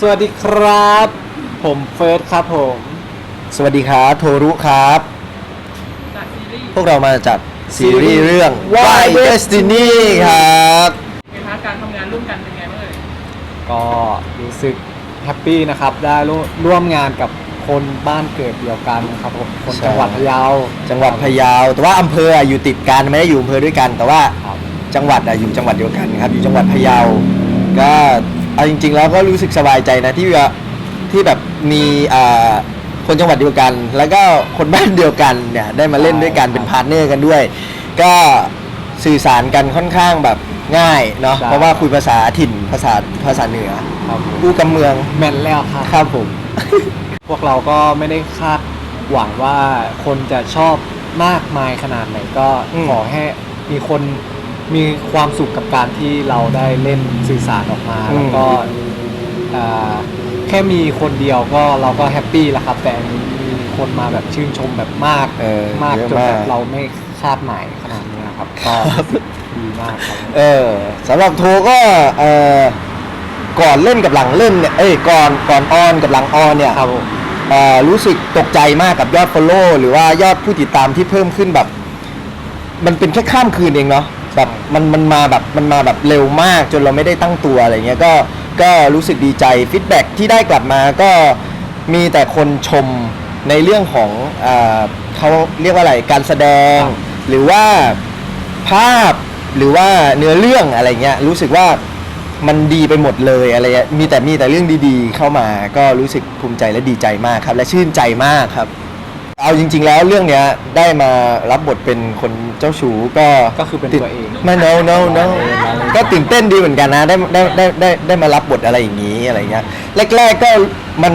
เลยค่ะสวัสดีครับ ผมเฟิร์สครับผม สวัสดีครับโทรุครับ จากซีรีส์พวกเรามาจากซีรีส์เรื่อง Why Why Destiny ครับในพาร์ทการทำงานร่วมกันเป็นไงบ้างเอ่ยก็รู้สึกแฮปปี้นะครับ ได้ร่วมร่วมงานกับคนบ้านเกิดเดียวกันครับผมคนใช่ จังหวัดพะเยาจังหวัดพะเยาแต่ว่าอำเภออะอยู่ติดกันไม่ได้อยู่อำเภอด้วยกัน แต่ว่าครับจังหวัดอะอยู่จังหวัดเดียวกันครับ อยู่จังหวัดพะเยาก็ เอาจริง ๆ แล้วก็รู้สึกสบายใจนะที่ว่าที่แบบมีอ่าคนจังหวัดเดียวกัน แล้วก็คนบ้านเดียวกันเนี่ยได้มาเล่นด้วยกันเป็นพาร์ทเนอร์กันด้วย ก็สื่อสารกันค่อนข้างแบบง่ายเนาะใช่ เพราะว่าคุยภาษาถิ่นภาษาภาษาเหนือครับผมกู้กำเมืองแม่นแล้วครับ ครับผม พวกเราก็ไม่ได้คาดหวังว่าคนจะชอบมากมายขนาดไหนก็อืม ขอให้มีคน มีความสุขกับการที่เราได้เล่นสื่อสารออกมาแล้วก็อ่าแค่มีคนเดียวก็เราก็แฮปปี้แล้วครับ แต่อันนี้มีคนมาแบบชื่นชมแบบมากเออมากเยอะจนแบบมากเราไม่คาดหมายขนาดนี้นะครับก็ดีมากครับ เออสำหรับโทก็เออก่อนเล่นกับหลังเล่นเนี่ยเอ้ยก่อนก่อนออนกับหลังออนเนี่ย ครับผม เอ่อรู้สึกตกใจมากกับยอด Follow หรือว่ายอดผู้ติดตามที่เพิ่มขึ้นแบบ มันเป็นแค่ข้ามคืนเองเนาะ แบบมันมันมาแบบมันมาแบบเร็วมากจนเราไม่ได้ตั้งตัวอะไรเงี้ยก็ก็รู้สึกดีใจฟีดแบ็ที่ได้กลับมาก็มีแต่คนชมในเรื่องของอาเขาเรียกว่าอะไรการแสดงครับหรือว่าภาพหรือว่าเนื้อเรื่องอะไรเงี้ยรู้สึกว่ามันดีไปหมดเลยอะไรเงี้ยมีแต่มีแต่เรื่องดีๆ เข้ามาก็รู้สึกภูมิใจและดีใจมากครับ และชื่นใจมากครับ เอาจริง ๆ แล้วเรื่องเนี้ยได้มารับบทเป็นคนเจ้าชู้ก็ก็คือเป็นตัวเองไม่ no no no ก็ตื่นเต้นดีเหมือนกันนะได้ได้ได้ได้ได้มารับบทอะไรอย่างนี้อะไรเงี้ยแรกๆก็มัน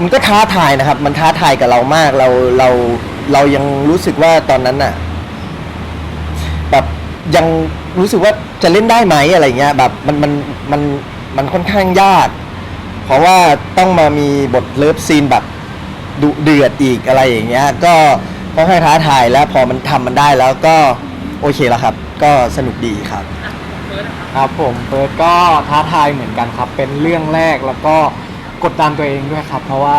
มันก็ท้าทายนะครับ มันท้าทายกับเรามากเราเราเรายังรู้สึกว่าตอนนั้นอะแบบยังรู้สึกว่าจะเล่นได้ไหมอะไรเงี้ยแบบมันมันมันมันค่อนข้างยาก เพราะว่าต้องมามีบทเลิฟซีนแบบ ดุเดือดอีกอะไรอย่างเงี้ยก็ค่อนข้างท้าทายแล้วพอมันทำมันได้แล้วก็โอเคแล้วครับ ก็สนุกดีครับอะเฟิร์สนะคะครับผมเฟิร์สก็ท้าทายเหมือนกันครับ เป็นเรื่องแรกแล้วก็กดดันตัวเองด้วยครับ เพราะว่า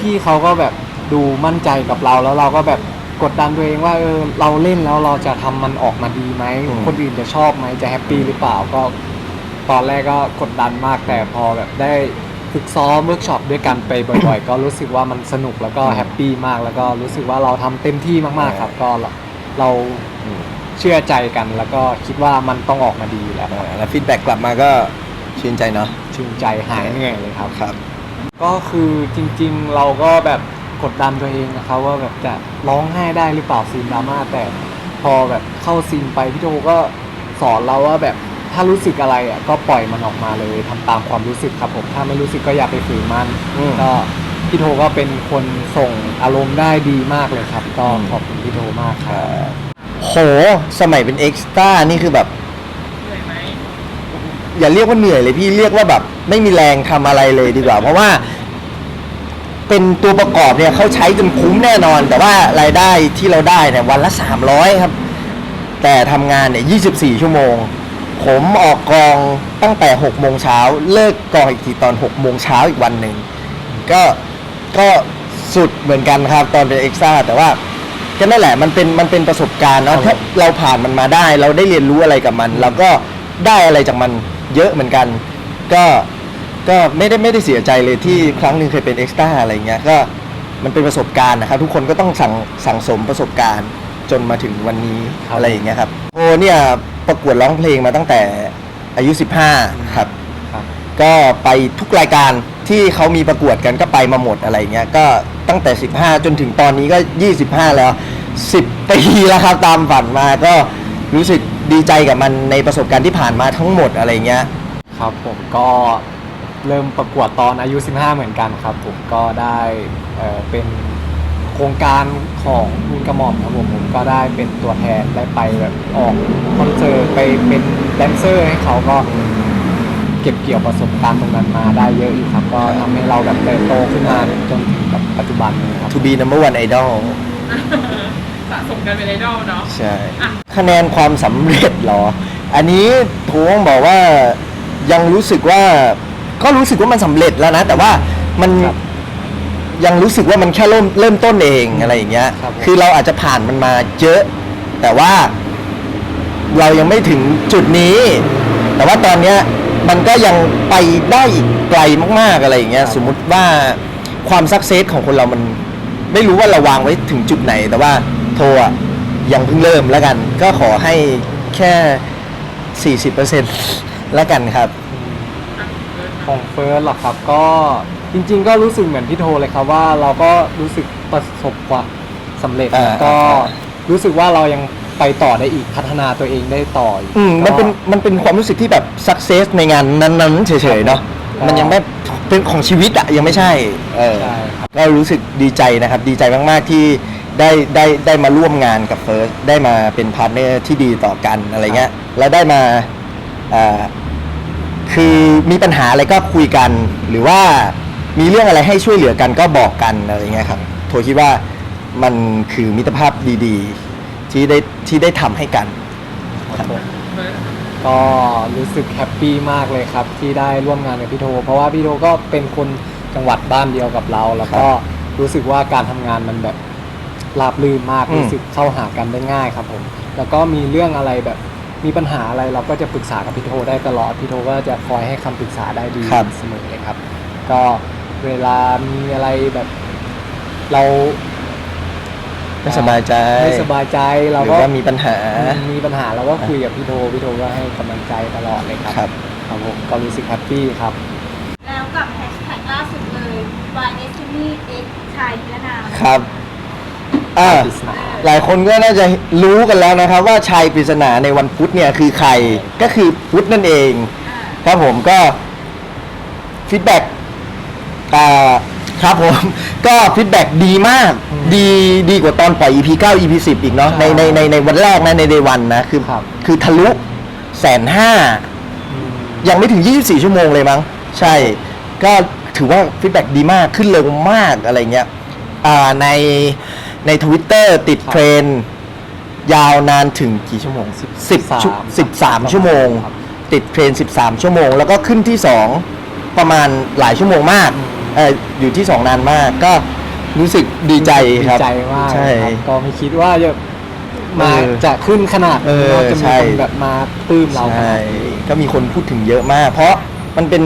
พี่ๆเขาก็แบบดูมั่นใจกับเราแล้วเราก็แบบกดดันตัวเองว่าเออเราเล่นแล้วเราจะทำมันออกมาดีไหมอืม คนอื่นจะชอบไหมจะแฮปปี้หรือเปล่าก็ ตอนแรกก็กดดันมากแต่พอแบบได้ ฝึกซ้อมเวิร์กช็อปด้วยกันไปบ่อยๆ ก็รู้สึกว่ามันสนุกแล้วก็แฮปปี้มากแล้วก็รู้สึกว่าเราทำเต็มที่มากๆครับก็เราเราเชื่อใจกัน แล้วก็คิดว่ามันต้องออกมาดีอยู่แล้วอ่าแล้วฟีดแบ็กกลับมาก็ชื่นใจเนาะชื่นใจหายเหนื่อยเลยครับ ครับ ก็คือจริงๆเราก็แบบกดดันตัวเองนะครับว่าแบบจะร้องไห้ได้หรือเปล่าซีนดราม่าแต่พอแบบเข้าซีนไปพี่โจก็สอนเราว่าแบบ ถ้ารู้สึกอะไรอะก็ปล่อยมันออกมาเลยทำตามความรู้สึกครับผมถ้าไม่รู้สึกก็อย่าไปฝืนมันอืม ก็พี่โทก็เป็นคนส่งอารมณ์ได้ดีมากเลยครับ ก็อืมขอบคุณพี่โทมากครับ โห สมัยเป็นเอ็กซ์ต้านี่คือแบบเหนื่อยไหมอย่าเรียกว่าเหนื่อยเลยพี่เรียกว่าแบบ ไม่มีแรงทำอะไรเลยดีกว่า เพราะว่า เป็นตัวประกอบเนี่ยเขาใช้จนคุ้มแน่นอน แต่ว่ารายได้ที่เราได้เนี่ยวันละ 300 ครับ แต่ทำงานเนี่ย 24 ชั่วโมง ผมออกกองตั้งแต่6โมงเช้าเลิกกองอีกทีตอน6โมงเช้าอีกวันหนึ่งก็ก็สุดเหมือนกันครับตอนเป็นเอ็กซ์ต้าแต่ว่าก็นั่นแหละมันเป็นมันเป็นประสบการณ์ครัเนาะบผมถ้าเราผ่านมันมาได้ เราได้เรียนรู้อะไรกับมัน เราก็ได้อะไรจากมันเยอะเหมือนกัน ก็ก็ไม่ได้ไม่ได้เสียใจเลยที่ครั้งหนึ่งเคยเป็นเอ็กซ์ต้าอะไรเงี้ยก็มันเป็นประสบการณ์นะครับ ทุกคนก็ต้องสั่งสั่งสมประสบการณ์จนมาถึงวันนี้ครับอะไรอย่างเงี้ยครับโอ้เนี่ย ประกวดร้องเพลงมาตั้งแต่อายุ 15 ครับ ครับ ก็ไปทุกรายการที่เขามีประกวดกันก็ไปมาหมดอะไรเงี้ยก็ตั้งแต่ 15 จนถึงตอนนี้ก็ 25 แล้ว 10 ปีแล้วครับตามฝันมาก็รู้สึกดีใจกับมันในประสบการณ์ที่ผ่านมาทั้งหมดอะไรเงี้ย ครับผมก็เริ่มประกวดตอนอายุ 15 เหมือนกันครับ ผมก็ได้เอ่อเป็นโครงการของมูลกระหม่อมครับผมผมก็ได้เป็นตัวแทนได้ไปแบบออกคอนเสิร์ตไปเป็นแดนเซอร์ให้เขาก็เก็บเกี่ยวประสบการณ์ตรงนั้นมาได้เยอะอยู่ครับ ก็ทำให้เราแบบเติบโตขึ้นมาจนถึงแบบปัจจุบันนี้ครับ To be number one idol สะสมกันเป็นไอดอลเนาะ ใช่ อะ คะแนนความสำเร็จเหรอ อันนี้โถงบอกว่ายังรู้สึกว่า ก็รู้สึกว่ามันสำเร็จแล้วนะ แต่ว่ามันครับ ยังรู้สึกว่ามันแค่เริ่มเริ่มต้นเองอะไรอย่างเงี้ยครับผมคือเราอาจจะผ่านมันมาเยอะ แต่ว่าเรายังไม่ถึงจุดนี้ แต่ว่าตอนเนี้ยมันก็ยังไปได้อีกไกลมากๆอะไรอย่างเงี้ยสมมุติว่าความสักเซสของคนเรามันไม่รู้ว่าเราวางไว้ถึงจุดไหน แต่ว่าโทรอะยังเพิ่งเริ่มแล้วกัน ก็ขอให้แค่ 40%แล้วกันครับ ของเฟิร์สหรอครับก็ จริง ๆ ก็รู้สึกเหมือนพี่โทเลยครับว่าเราก็รู้สึกประสบความสำเร็จอ่าแล้วก็อ่า รู้สึกว่าเรายังไปต่อได้อีกพัฒนาตัวเองได้ต่ออีกอืมมันเป็นก็ มันเป็นความรู้สึกที่แบบสักเซสในงานนั้นๆเฉยๆเนาะครับ มันยังไม่เป็นของชีวิตอะยังไม่ใช่เออใช่ครับ ก็รู้สึกดีใจนะครับ ดีใจมากๆที่ได้ได้ได้มาร่วมงานกับเฟิร์สได้มาเป็นพาร์ทเนอร์ที่ดีต่อกันอะไรเงี้ยแล้วได้มาอ่าคือมีปัญหาอะไรก็คุยกัน หรือว่า มีเรื่องอะไรให้ช่วยเหลือกันก็บอกกันอะไรเงี้ยครับโทคิดว่ามันคือมิตรภาพดีๆ ที่ได้ที่ได้ทำให้กัน ครับผมเฟิร์สก็รู้สึกแฮปปี้มากเลยครับ ที่ได้ร่วมงานกับพี่โท เพราะว่าพี่โทก็เป็นคนจังหวัดบ้านเดียวกับเรา แล้วก็รู้สึกว่าการทำงานมันแบบราบรื่นมากอืม รู้สึกเข้าหากันได้ง่ายครับผม แล้วก็มีเรื่องอะไรแบบมีปัญหาอะไรเราก็จะปรึกษากับพี่โทได้ตลอดพี่โทก็จะคอยให้คำปรึกษาได้ดีครับ เสมอเลยครับ ก็ เวลามีอะไรแบบ เราไม่สบายใจไม่สบายใจเราหรือก็ว่ามีปัญหา มีปัญหาเราก็คุยกับพี่โทพี่โทก็ให้กำลังใจตลอดเลยครับครับ ครับผมก็รู้สึกแฮปปี้ครับ แล้วกับแฮชแท็กล่าสุดเลย Y Destiny X ชายนิรนามครับ อ่าปริศนาหลายคนก็น่าจะรู้กันแล้วนะครับ ว่าชายปริศนาในวันพุธเนี่ยคือใครก็คือพุธนั่นเอง อ่าครับผมก็ฟีดแบ็ก อ่าครับผม ก็ฟีดแบ็กดีมากอืมดีดีกว่าตอนปล่อย EP 9 EP 10 อีกเนาะใช่ในในในในวันแรกนะในเดวันนะคือครับ คือทะลุแสนห้าอืมยังไม่ถึง 24 ชั่วโมงเลยมั้ง ใช่ ก็ถือว่าฟีดแบ็กดีมากขึ้นเร็วมากอะไรเงี้ยอ่าในในทวิตเตอร์ติดครับเทรนด์ยาวนานถึงกี่ชั่วโมง 10 10ชั่ว13 13 ชั่วโมง ครับ ติดเทรนด์13 ชั่วโมง แล้วก็ขึ้นที่ 2 ประมาณหลายชั่วโมงมาก อืม เอออยู่ที่2นานมากก็รู้สึกดีใจครับดีใจมากใช่ ครับก็ไม่คิดว่าจะมาเออจะขึ้นขนาดเอนี้อเราจะใช่ มีคนแบบมาปลื้มเราขใช่นาดนี้ ก็มีคนพูดถึงเยอะมาก เพราะมันเป็น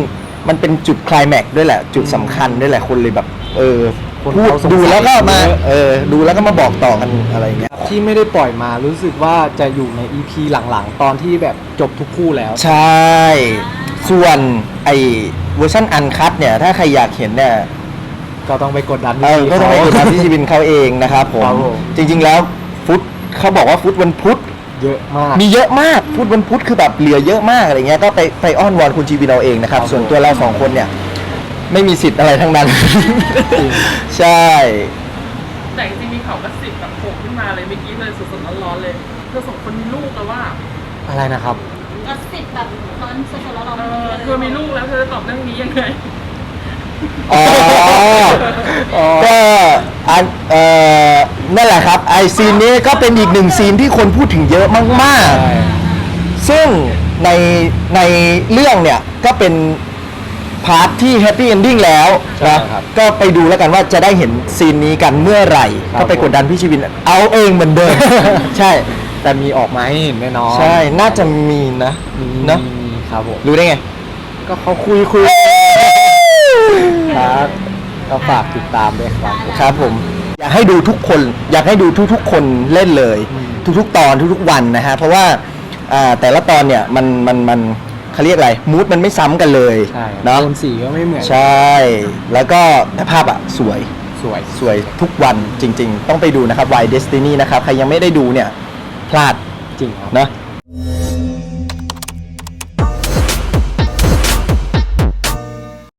มันเป็นจุดไคลายแม็กซ์ด้วยแหละ จุดสำคัญด้วยแหละคนเลยแบบ เออคนพูดเขาสงสัยดูแล้วก็มาเยอะ เออดูแล้วก็มาบอกต่อกันอะไรอย่างเงี้ย ที่ไม่ได้ปล่อยมารู้สึกว่าจะอยู่ใน EP หลังๆ ตอนที่แบบจบทุกคู่แล้ว ใช่ ส่วนไอ เวอร์ชันอันคัดเนี่ย ถ้าใครอยากเห็นเนี่ย ก็ต้องไปกดดันเออก็ต้องไปดูเขาทางที่จีบินเขาเองนะครับผม ครับผม จริง ๆ แล้วฟุตเขาบอกว่าฟุตวันพุธ เยอะมาก มีเยอะมากพุธวันพุธคือแบบเหลือเยอะมากอะไรเงี้ยก็ไปไปอ้อนวอนคุณจีบินเอาเองนะครับ ครับส่วนตัวเราสองคนเนี่ย ไม่มีสิทธิ์อะไรทั้งนั้น จริง ใช่แต่จริงๆมีข่าวกระสิบแบบโผล่ขึ้นมาเลยเมื่อกี้เลยสดๆร้อนๆเลยเธอสองคนมีลูกแล้วว่าอะไรนะครับ กระสิบแบบร้อนสดๆร้อนเออเธอมีลูกแล้วเธอจะตอบเรื่องนี้ยังไง อ๋อก็อันเอ่อนั่นแหละครับ ไอซีนนี้ก็เป็นอีกหนึ่งซีนที่คนพูดถึงเยอะมากใช่ ๆ ซึ่งในในเรื่องเนี่ย ก็เป็นพาร์ทที่แฮปปี้เอนดิ้งแล้วนะ ครับก็ไปดูแล้วกันว่าจะได้เห็นซีนนี้กันเมื่อไหร่ ครับก็ไปกดดันพี่ชีวิน เอาเองเหมือนเดิม ใช่ แต่มีออกมาให้เห็นแน่นอนใช่ น่าจะมีนะ มีเนาะมีครับผม รู้ได้ไง ก็เขาคุยคุยครับก็ฝากติดตามด้วยครับผมครับผม อยากให้ดูทุกคน อยากให้ดูทุกๆ คนเล่นเลย อืม ทุกๆ ตอนทุกๆ วันนะฮะ เพราะว่าอ่าแต่ละตอนเนี่ยมันมันมันเขาเรียกอะไร มูดมันไม่ซ้ำกันเลยใช่เนาะ โทนสีก็ไม่เหมือน ใช่ แล้วก็ภาพอะ สวย สวย สวยทุกวันจริง ๆ ต้องไปดูนะครับ Y Destiny นะครับ ใครยังไม่ได้ดูเนี่ยพ ลาดจริงครับ นะ